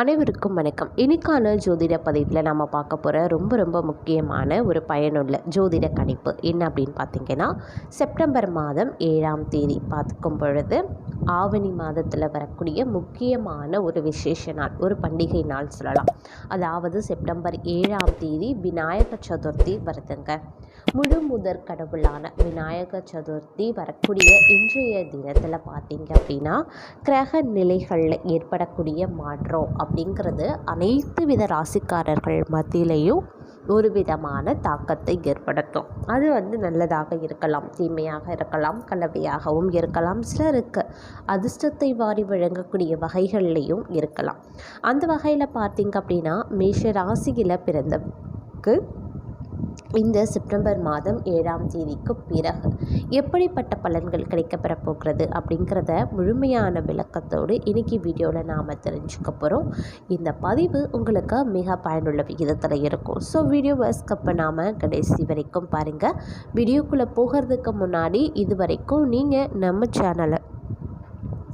அனைவருக்கும் வணக்கம். இன்னைக்கான ஜோதிட பதிவில் நம்ம பார்க்க போகிற ரொம்ப ரொம்ப முக்கியமான ஒரு பயனுள்ள ஜோதிட கணிப்பு என்ன அப்படின்னு பார்த்தீங்கன்னா செப்டம்பர் மாதம் ஏழாம் தேதி பார்த்துக்கும் பொழுது ஆவணி மாதத்தில் வரக்கூடிய முக்கியமான ஒரு விசேஷ நாள் ஒரு பண்டிகை நாள் சொல்லலாம். அதாவது செப்டம்பர் ஏழாம் தேதி விநாயக சதுர்த்தி வருதுங்க. முழு முதற் கடவுளான விநாயக சதுர்த்தி வரக்கூடிய இன்றைய தினத்தில் பார்த்தீங்க அப்படின்னா கிரக நிலைகளில் ஏற்படக்கூடிய மாற்றம் அப்படிங்கிறது அனைத்து வித ராசிக்காரர்கள் மத்தியிலையும் ஒரு விதமான தாக்கத்தை ஏற்படுத்தும். அது வந்து நல்லதாக இருக்கலாம் தீமையாக இருக்கலாம் கலவையாகவும் இருக்கலாம் சிலருக்கு அதிர்ஷ்டத்தை வாரி வழங்கக்கூடிய வகைகள்லேயும் இருக்கலாம். அந்த வகையில் பார்த்திங்க அப்படின்னா மேஷ ராசியில் பிறந்தக்கு இந்த செப்டம்பர் மாதம் ஏழாம் தேதிக்கு பிறகு எப்படிப்பட்ட பலன்கள் கிடைக்கப்பெற போகிறது அப்படிங்கிறத முழுமையான விளக்கத்தோடு இன்றைக்கி வீடியோவில் நாம் தெரிஞ்சுக்க போகிறோம் இந்த பதிவு உங்களுக்கு மிக பயனுள்ள விகிதத்தில் இருக்கும். ஸோ வீடியோவை ஸ்கப் பண்ணாமல் கடைசி வரைக்கும் பாருங்கள் வீடியோக்குள்ளே போகிறதுக்கு முன்னாடி இது வரைக்கும் நீங்கள் நம்ம சேனலை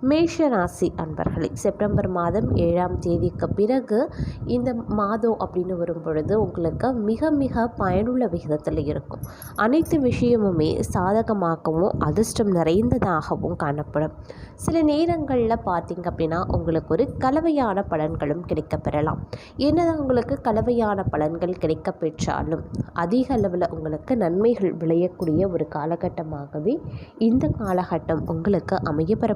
மேஷ ராசி அன்பர்களே செப்டம்பர் மாதம் ஏழாம் தேதிக்கு பிறகு இந்த மாதம் அப்படின்னு வரும் பொழுது உங்களுக்கு மிக மிக பயனுள்ள விகிதத்தில் இருக்கும். அனைத்து விஷயமுமே சாதகமாகவும் அதிர்ஷ்டம் நிறைந்ததாகவும் காணப்படும். சில நேரங்களில் பார்த்திங்க அப்படின்னா உங்களுக்கு ஒரு கலவையான பலன்களும் கிடைக்க பெறலாம். என்னதான் உங்களுக்கு கலவையான பலன்கள் கிடைக்க பெற்றாலும் அதிக அளவில் உங்களுக்கு நன்மைகள் விளையக்கூடிய ஒரு காலகட்டமாகவே இந்த காலகட்டம் உங்களுக்கு அமையப்பெற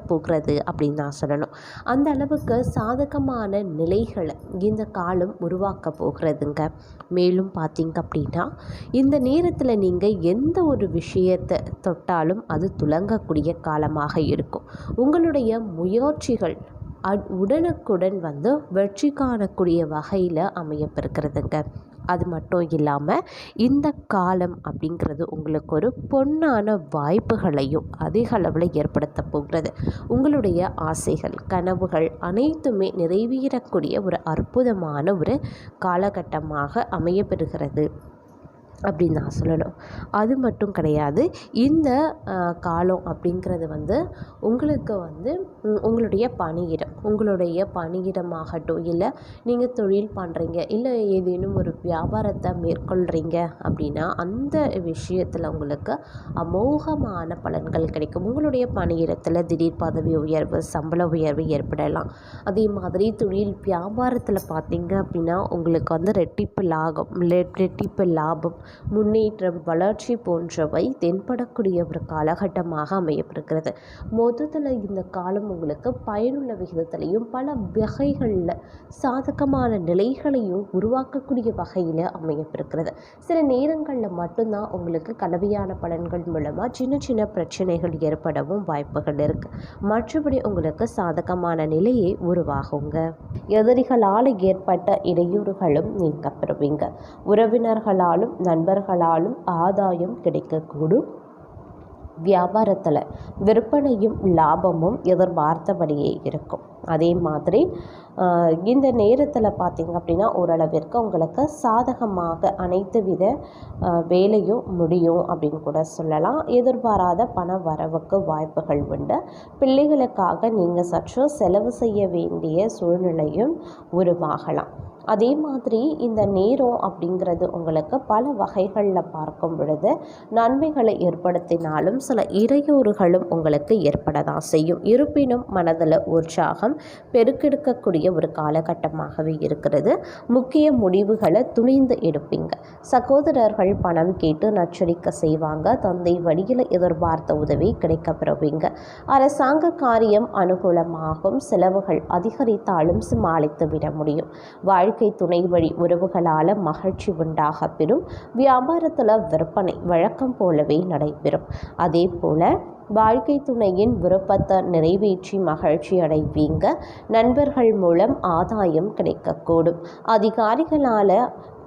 போகிறது அப்படின்னு தான் சொல்லணும். அந்த அளவுக்கு சாதகமான நிலைகளை இந்த காலம் உருவாக்க போகிறதுங்க. மேலும் பார்த்தீங்க அப்படின்னா இந்த நேரத்தில் நீங்கள் எந்த ஒரு விஷயத்தை தொட்டாலும் அது துலங்கக்கூடிய காலமாக இருக்கும். உங்களுடைய முயற்சிகள் உடனுக்குடன் வந்து வெற்றி காணக்கூடிய வகையில் அமையப்பெறுகிறதுங்க அது மட்டும் இல்லாமல் இந்த காலம் அப்படிங்கிறது உங்களுக்கு ஒரு பொன்னான வாய்ப்புகளையும் அதிக அளவில் ஏற்படுத்த போகிறது. உங்களுடைய ஆசைகள் கனவுகள் அனைத்துமே நிறைவேறக்கூடிய ஒரு அற்புதமான ஒரு காலகட்டமாக அமையப்பெறுகிறது அப்படின்னு நான் சொல்லணும். அது மட்டும் கிடையாது. இந்த காலம் அப்படிங்கிறது வந்து உங்களுக்கு வந்து உங்களுடைய பணியிடம் உங்களுடைய பணியிடமாகட்டும் இல்லை நீங்கள் தொழில் பண்ணுறீங்க இல்லை ஏதேனும் ஒரு வியாபாரத்தை மேற்கொள்கிறீங்க அப்படின்னா அந்த விஷயத்தில் உங்களுக்கு அமோகமான பலன்கள் கிடைக்கும். உங்களுடைய பணியிடத்தில் திடீர் பதவி உயர்வு சம்பள உயர்வு ஏற்படலாம். அதே மாதிரி தொழில் வியாபாரத்தில் பார்த்தீங்க அப்படின்னா உங்களுக்கு வந்து ரெட்டிப்பு லாபம் ரெட்டிப்பு லாபம் முன்னேற்றம் வளர்ச்சி போன்றவை தென்படக்கூடிய ஒரு காலகட்டமாக அமையப்படுகிறது மொத்தத்தில் இந்த காலம் உங்களுக்கு பயனுள்ள விகிதத்திலையும் பல வகைகளில் சாதகமான நிலைகளையும் உருவாக்கக்கூடிய வகையில் அமையப்படுகிறது சில நேரங்களில் மட்டும்தான் உங்களுக்கு கலவையான பலன்கள் மூலமாக சின்ன சின்ன பிரச்சனைகள் ஏற்படவும் வாய்ப்புகள் இருக்குது மற்றபடி உங்களுக்கு சாதகமான நிலையை உருவாகுங்க. எதிரிகளால் ஏற்பட்ட இடையூறுகளும் நீங்க பெறுவீங்க உறவினர்களாலும் நண்பர்களாலும் ஆதாயம் கிடைக்கக்கூடும். வியாபாரத்தில் விற்பனையும் லாபமும் எதிர்பார்த்தபடியே இருக்கும். அதே மாதிரி இந்த நேரத்தில் பார்த்திங்க அப்படின்னா ஓரளவிற்கு உங்களுக்கு சாதகமாக அனைத்து வித வேலையும் முடியும் அப்படின்னு கூட சொல்லலாம். எதிர்பாராத பண வரவுக்கு வாய்ப்புகள் உண்டு. பிள்ளைகளுக்காக நீங்கள் சற்று செலவு செய்ய வேண்டிய சூழ்நிலையும் உருவாகலாம். அதே மாதிரி இந்த நேரம் அப்படிங்கிறது உங்களுக்கு பல வகைகளில் பார்க்கும் பொழுது நன்மைகளை ஏற்படுத்தினாலும் சில இடையூறுகளும் உங்களுக்கு ஏற்பட தான் செய்யும். இருப்பினும் மனதில் உற்சாகம் பெருக்கெடுக்கக்கூடிய ஒரு காலகட்டமாகவே இருக்கிறது. முக்கிய முடிவுகளை துணிந்து எடுப்பீங்க. சகோதரர்கள் பணம் கேட்டு நச்சரிக்கை செய்வாங்க. தந்தை வழியில் எதிர்பார்த்த உதவி கிடைக்க பெறுவீங்க அரசாங்க காரியம் அனுகூலமாகும். செலவுகள் அதிகரித்தாலும் சமாளித்து விட முடியும். வாழ் வாழ்க்கை துணை வழி உறவுகளால் மகிழ்ச்சி உண்டாக பெறும். வியாபாரத்தில் விற்பனை வழக்கம் போலவே நடைபெறும். அதே போல் வாழ்க்கை துணையின் விருப்பத்தை நிறைவேற்றி மகிழ்ச்சி அடைவீங்க. நண்பர்கள் மூலம் ஆதாயம் கிடைக்கக்கூடும். அதிகாரிகளால்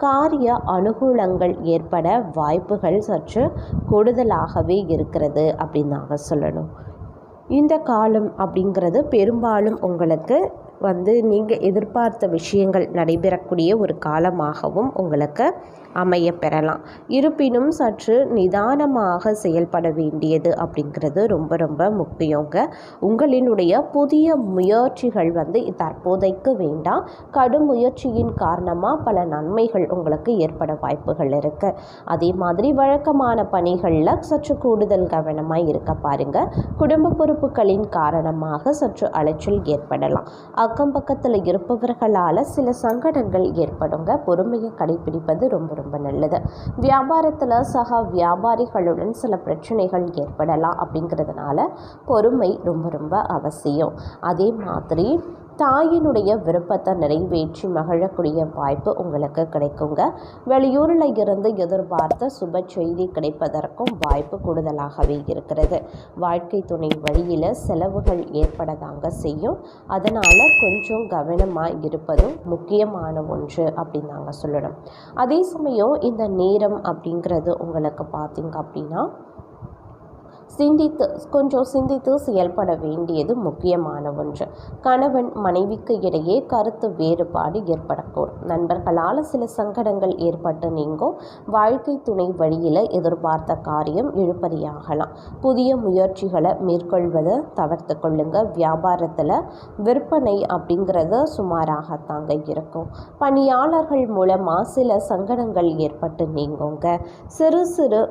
காரிய அனுகூலங்கள் ஏற்பட வாய்ப்புகள் சற்று கூடுதலாகவே இருக்கிறது அப்படின்னு நாங்கள் சொல்லணும். இந்த காலம் அப்படிங்கிறது பெரும்பாலும் உங்களுக்கு வந்து நீங்கள் எதிர்பார்த்த விஷயங்கள் நடைபெறக்கூடிய ஒரு காலமாகவும் உங்களுக்கு அமைய பெறலாம். இருப்பினும் சற்று நிதானமாக செயல்பட வேண்டியது அப்படிங்கிறது ரொம்ப ரொம்ப முக்கியங்க. உங்களினுடைய புதிய முயற்சிகள் வந்து தற்போதைக்கு வேண்டாம். கடும் முயற்சியின் காரணமாக பல நன்மைகள் உங்களுக்கு ஏற்பட வாய்ப்புகள் இருக்குது அதே மாதிரி வழக்கமான பணிகளில் சற்று கூடுதல் கவனமாக இருக்க பாருங்க. குடும்ப பொறுப்புகளின் காரணமாக சற்று அலைச்சல் ஏற்படலாம். அக்கம் பக்கத்தில் இருப்பவர்களால் சில சங்கடங்கள் ஏற்படுங்க. பொறுமையை கடைபிடிப்பது ரொம்ப ரொம்ப நல்லது. வியாபாரத்தில் சக வியாபாரிகளுடன் சில பிரச்சனைகள் ஏற்படலாம் அப்படிங்கிறதுனால பொறுமை ரொம்ப ரொம்ப அவசியம். அதே மாதிரி தாயினுடைய விருப்பத்தை நிறைவேற்றி மகிழக்கூடிய வாய்ப்பு உங்களுக்கு கிடைக்குங்க. வெளியூரில் இருந்து எதிர்பார்த்த சுப செய்தி கிடைப்பதற்கும் வாய்ப்பு கூடுதலாகவே இருக்கிறது. வாழ்க்கை துணை வழியில் செலவுகள் ஏற்படதாங்க செய்யும். அதனால் கொஞ்சம் கவனமாக இருப்பதும் முக்கியமான ஒன்று அப்படின்னு நாங்கள் சொல்லணும். அதே சமயம் இந்த நேரம் அப்படிங்கிறது உங்களுக்கு பார்த்திங்க அப்படின்னா சிந்தித்து கொஞ்சம் சிந்தித்து செயல்பட வேண்டியது முக்கியமான ஒன்று. கணவன் மனைவிக்கு இடையே கருத்து வேறுபாடு ஏற்படக்கூடும். நண்பர்களால் சில சங்கடங்கள் ஏற்பட்டு நீங்கும். வாழ்க்கை துணை வழியில் எதிர்பார்த்த காரியம் இழுபறியாகலாம். புதிய முயற்சிகளை மேற்கொள்வதை தவிர்த்து கொள்ளுங்க. வியாபாரத்தில் விற்பனை அப்படிங்கிறது சுமாராகத்தாங்க இருக்கும். பணியாளர்கள் மூலமாக சில சங்கடங்கள் ஏற்பட்டு நீங்குங்க. சிறு சிறு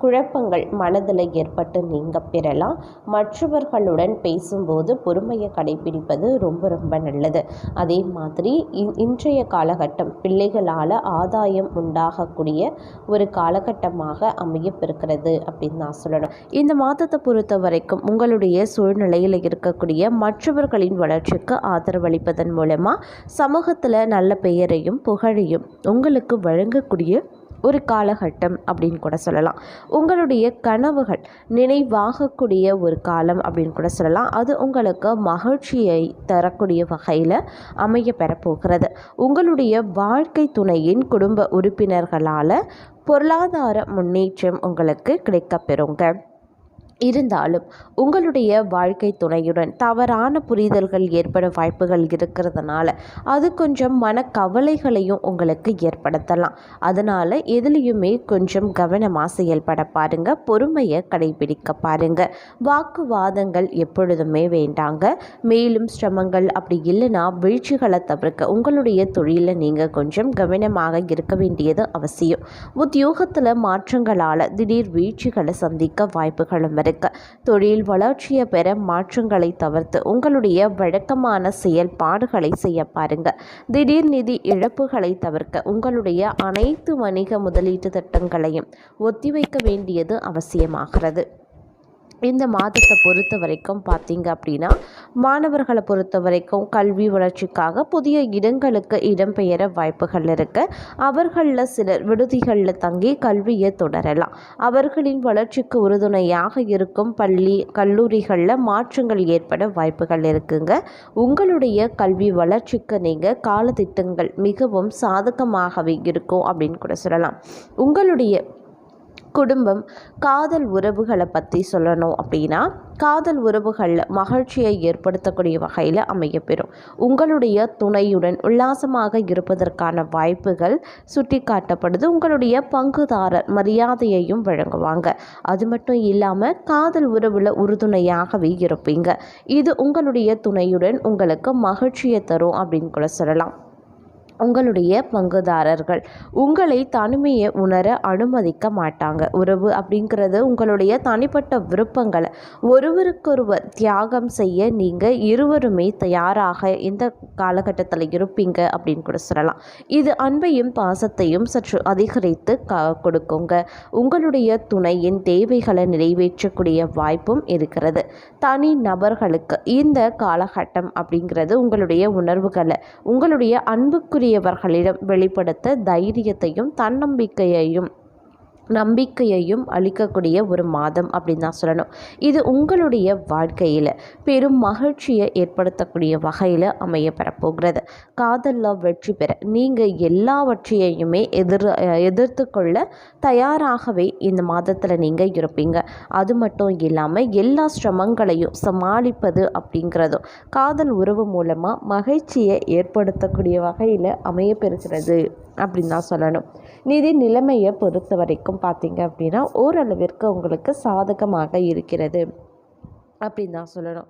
குழப்பங்கள் மனதில் ஏற்பட்டு நீங்க பெறலாம். மற்றவர்களுடன் பேசும்போது பொறுமையை கடைபிடிப்பது ரொம்ப ரொம்ப நல்லது. அதே மாதிரி இன்றைய காலகட்டம் பிள்ளைகளால் ஆதாயம் உண்டாகக்கூடிய ஒரு காலகட்டமாக அமையப்பெறுகிறது அப்படின்னு நான் சொல்லணும். இந்த மாதத்தை பொறுத்த வரைக்கும் உங்களுடைய சூழ்நிலையில் இருக்கக்கூடிய மற்றவர்களின் வளர்ச்சிக்கு ஆதரவளிப்பதன் மூலமாக சமூகத்தில் நல்ல பெயரையும் புகழையும் உங்களுக்கு வழங்கக்கூடிய ஒரு காலகட்டம் அப்படின்னு கூட சொல்லலாம். உங்களுடைய கனவுகள் நினைவாகக்கூடிய ஒரு காலம் அப்படின்னு கூட சொல்லலாம். அது உங்களுக்கு மகிழ்ச்சியை தரக்கூடிய வகையில் அமைய பெறப்போகிறது. உங்களுடைய வாழ்க்கை துணையின் குடும்ப உறுப்பினர்களால் பொருளாதார முன்னேற்றம் உங்களுக்கு கிடைக்கப்பெறுங்க. இருந்தாலும் உங்களுடைய வாழ்க்கை துணையுடன் தவறான புரிதல்கள் ஏற்பட வாய்ப்புகள் இருக்கிறதுனால அது கொஞ்சம் மனக்கவலைகளையும் உங்களுக்கு ஏற்படுத்தலாம். அதனால் எதுலேயுமே கொஞ்சம் கவனமாக செயல்பட பாருங்க. பொறுமையை கடைபிடிக்க பாருங்க. வாக்குவாதங்கள் எப்பொழுதுமே வேண்டாங்க. மேலும் சிரமங்கள் அப்படி இல்லைன்னா வீழ்ச்சிகளை தவிர்க்க உங்களுடைய தொழிலில் நீங்கள் கொஞ்சம் கவனமாக இருக்க வேண்டியது அவசியம். உத்தியோகத்தில் மாற்றங்களால் திடீர் வீழ்ச்சிகளை சந்திக்க வாய்ப்புகளும் தடுக்க. தொழில் வளர்ச்சியை பெற மாற்றங்களை தவிர்த்து உங்களுடைய வழக்கமான செயல்பாடுகளை செய்ய பாருங்க. திடீர் நிதி இழப்புகளை தவிர்க்க உங்களுடைய அனைத்து வணிக முதலீட்டு திட்டங்களையும் ஒத்திவைக்க வேண்டியது அவசியமாகிறது. இந்த மாதத்தை பொறுத்த வரைக்கும் பார்த்தீங்க அப்படின்னா மாணவர்களை பொறுத்த வரைக்கும் கல்வி வளர்ச்சிக்காக புதிய இடங்களுக்கு இடம்பெயர வாய்ப்புகள் இருக்குது அவர்களில் சிலர் விடுதிகளில் தங்கி கல்வியை தொடரலாம். அவர்களின் வளர்ச்சிக்கு உறுதுணையாக இருக்கும் பள்ளி கல்லூரிகளில் மாற்றங்கள் ஏற்பட வாய்ப்புகள் இருக்குங்க. உங்களுடைய கல்வி வளர்ச்சிக்கு நீங்கள் காலத்திட்டங்கள் மிகவும் சாதகமாகவே இருக்கும் அப்படின்னு கூட சொல்லலாம். உங்களுடைய குடும்பம் காதல் உறவுகளை பற்றி சொல்லணும் அப்படின்னா காதல் உறவுகளில் மகிழ்ச்சியை ஏற்படுத்தக்கூடிய வகையில் அமையப்பெறும். உங்களுடைய துணையுடன் உல்லாசமாக இருப்பதற்கான வாய்ப்புகள் சுட்டி காட்டப்படுது உங்களுடைய பங்குதாரர் மரியாதையையும் வழங்குவாங்க. அது மட்டும் இல்லாமல் காதல் உறவில் உறுதுணையாகவே இருப்பீங்க. இது உங்களுடைய துணையுடன் உங்களுக்கு மகிழ்ச்சியை தரும் அப்படின்னு கூட சொல்லலாம். உங்களுடைய பங்குதாரர்கள். உங்களை தனிமையை உணர அனுமதிக்க மாட்டாங்க. உறவு அப்படிங்கிறது உங்களுடைய தனிப்பட்ட விருப்பங்களை ஒருவருக்கொருவர் தியாகம் செய்ய நீங்கள் இருவருமே தயாராக இந்த காலகட்டத்தில் இருப்பீங்க அப்படின்னு கூட சொல்லலாம். இது அன்பையும் பாசத்தையும் சற்று அதிகரித்து க கொடுக்குங்க. உங்களுடைய துணையின் தேவைகளை நிறைவேற்றக்கூடிய வாய்ப்பும் இருக்கிறது. தனி நபர்களுக்கு இந்த காலகட்டம் அப்படிங்கிறது உங்களுடைய உணர்வுகளை உங்களுடைய அன்புக்குரிய கூடியவர்களிடம் வெளிப்படுத்த தைரியத்தையும் தன்னம்பிக்கையையும் நம்பிக்கையையும் அளிக்கக்கூடிய ஒரு மாதம் அப்படின்னு தான் சொல்லணும். இது உங்களுடைய வாழ்க்கையில் பெரும் மகிழ்ச்சியை ஏற்படுத்தக்கூடிய வகையில் அமைய பெறப்போகிறது. காதலில் வெற்றி பெற நீங்கள் எல்லாவற்றையுமே எதிர் எதிர்த்து கொள்ள தயாராகவே இந்த மாதத்தில் நீங்கள் இருப்பீங்க. அது மட்டும் இல்லாமல் எல்லா சிரமங்களையும் சமாளிப்பது அப்படிங்கிறதும் காதல் உறவு மூலமாக மகிழ்ச்சியை ஏற்படுத்தக்கூடிய வகையில் அமைய பெறுகிறது அப்படின்னு தான் சொல்லணும். நிதி நிலைமையை பொறுத்த வரைக்கும் பார்த்தீங்க அப்படின்னா ஓரளவிற்கு உங்களுக்கு சாதகமாக இருக்கிறது அப்படின்னு தான் சொல்லணும்.